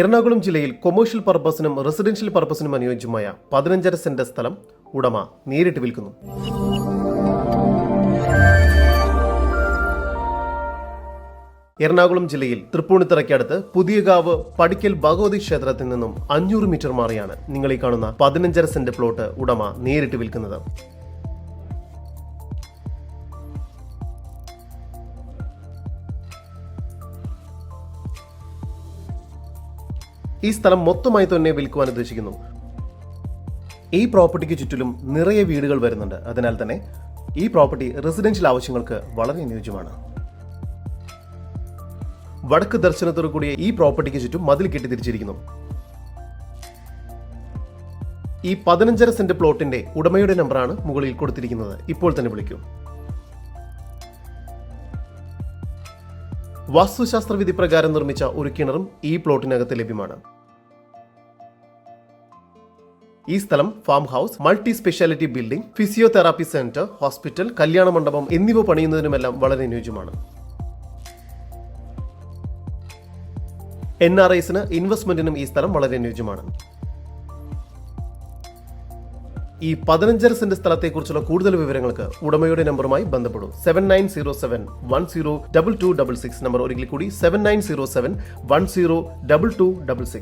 എറണാകുളം ജില്ലയിൽ commercial പർപ്പസിനും residential പർപ്പസിനും അനുയോജ്യമായ പതിനഞ്ചര saint സ്ഥലം ഉടമ നേരിട്ട് വിൽക്കുന്നു. എറണാകുളം ജില്ലയിൽ തൃപ്പൂണിത്തറയ്ക്കടുത്ത് പുതിയകാവ് പടിക്കൽ ഭഗവതി ക്ഷേത്രത്തിൽ നിന്നും അഞ്ഞൂറ് മീറ്റർ മാറിയാണ് നിങ്ങൾ ഈ കാണുന്ന പതിനഞ്ചര സെന്റ് പ്ലോട്ട് ഉടമ നേരിട്ട് വിൽക്കുന്നത്. ഈ സ്ഥലം മൊത്തമായി തന്നെ വിൽക്കുവാൻ ഉദ്ദേശിക്കുന്നു. ഈ പ്രോപ്പർട്ടിക്ക് ചുറ്റിലും നിറയെ വീടുകൾ വരുന്നുണ്ട്. അതിനാൽ തന്നെ ഈ പ്രോപ്പർട്ടി റെസിഡൻഷ്യൽ ആവശ്യങ്ങൾക്ക് വളരെ അനുയോജ്യമാണ്. വടക്ക് ദർശനത്തോടു കൂടിയ ഈ പ്രോപ്പർട്ടിക്ക് ചുറ്റും മതിൽ കെട്ടി തിരിച്ചിരിക്കുന്നു ഈ പതിനഞ്ചര സെന്റ് പ്ലോട്ടിന്റെ ഉടമയുടെ നമ്പറാണ് മുകളിൽ കൊടുത്തിരിക്കുന്നത്. ഇപ്പോൾ തന്നെ വിളിക്കൂ. വാസ്തുശാസ്ത്ര വിധി പ്രകാരം നിർമ്മിച്ച ഒരു കിണറും ഈ പ്ലോട്ടിനകത്ത് ലഭ്യമാണ്. ഈ സ്ഥലം farm house multi speciality building physiotherapy centre hospital കല്യാണ മണ്ഡപം എന്നിവ പണിയുന്നതിനുമെല്ലാം വളരെ അനുയോജ്യമാണ്. എൻ ആർ ഐസിന് ഇൻവെസ്റ്റ്മെന്റിനും ഈ സ്ഥലം വളരെ അനുയോജ്യമാണ്. ഈ പതിനഞ്ചര സെന്റ് സ്ഥലത്തെക്കുറിച്ചുള്ള കൂടുതൽ വിവരങ്ങൾക്ക് ഉടമയുടെ നമ്പറുമായി ബന്ധപ്പെടും. Seven nine zero seven one zero double two double six number ഒരിക്കൽ കൂടി seven nine zero seven one zero double two double six